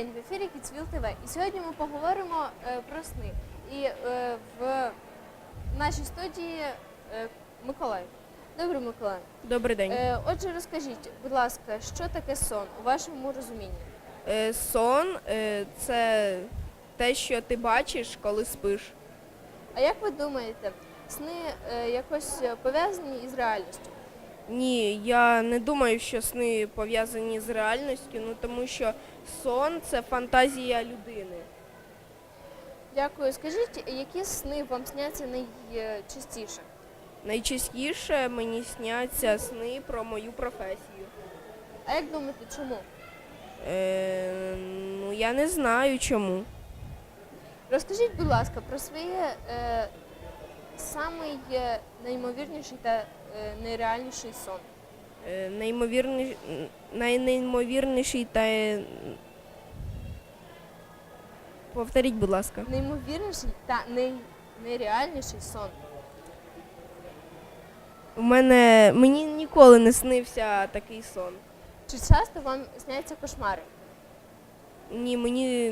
день в ефірі Кіцвіл ТВ. І сьогодні ми поговоримо е, про сни. І е, в нашій студії е, Миколай. Добрий Миколай. Добрий день. Е, отже, розкажіть, будь ласка, що таке сон у вашому розумінні? Е, сон е, це те, що ти бачиш, коли спиш. А як ви думаєте, сни е, якось пов'язані із реальністю? Ні, я не думаю, що сни пов'язані з реальністю, ну тому що сон це фантазія людини. Дякую. Скажіть, які сни вам сняться найчастіше? Найчастіше мені сняться сни про мою професію. А як думаєте, чому? Е, ну я не знаю чому. Розкажіть, будь ласка, про своє е, самий е, неймовірніший та е, найреальніший сон. Е, неймовірний, найнеймовірніший та повторіть, будь ласка. Неймовірніший та най, найреальніший сон. У мене мені ніколи не снився такий сон. Чи часто вам сняться кошмари? Ні, мені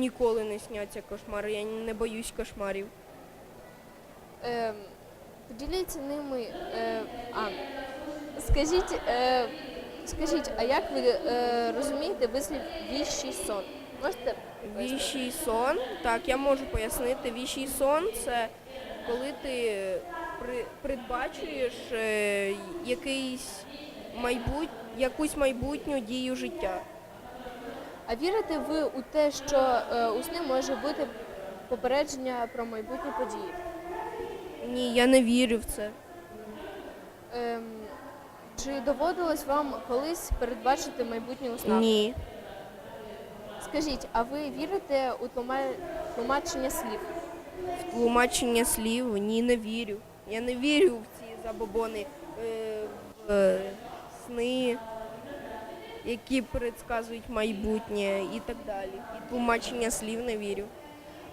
ніколи не сняться кошмари, я не боюсь кошмарів. Е, поділіться ними. Е, а, скажіть, е, скажіть, а як ви е, розумієте вислів віщий сон? Можете? пояснити? Віщий сон, так, я можу пояснити. Віщий сон це коли ти при, передбачуєш е, якийсь майбут, якусь майбутню дію життя. А вірите ви у те, що е, у сни може бути попередження про майбутні події? Ні, я не вірю в це. Ем, чи доводилось вам колись передбачити майбутнє у? Ні. Скажіть, а ви вірите у тлума- тлумачення слів? В тлумачення слів ні, не вірю. Я не вірю в ці забобони, е, в е, сни, які предсказують майбутнє і так далі. І тлумачення слів не вірю.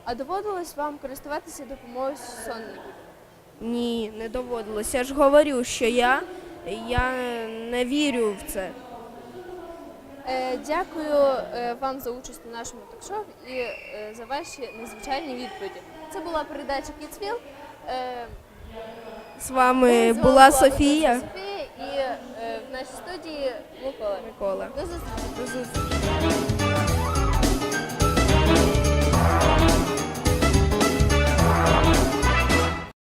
А доводилось вам користуватися допомогою сонників? Ні, не доводилось. Я ж говорю, що я, я не вірю в це. Е, дякую е, вам за участь у нашому ток-шоу і е, за ваші незвичайні відповіді. Це була передача Кіцвіл. Е, З вами з вами була Софія Софія і е, в нашій студії Микола. Микола. До зустрічі. До зустрічі.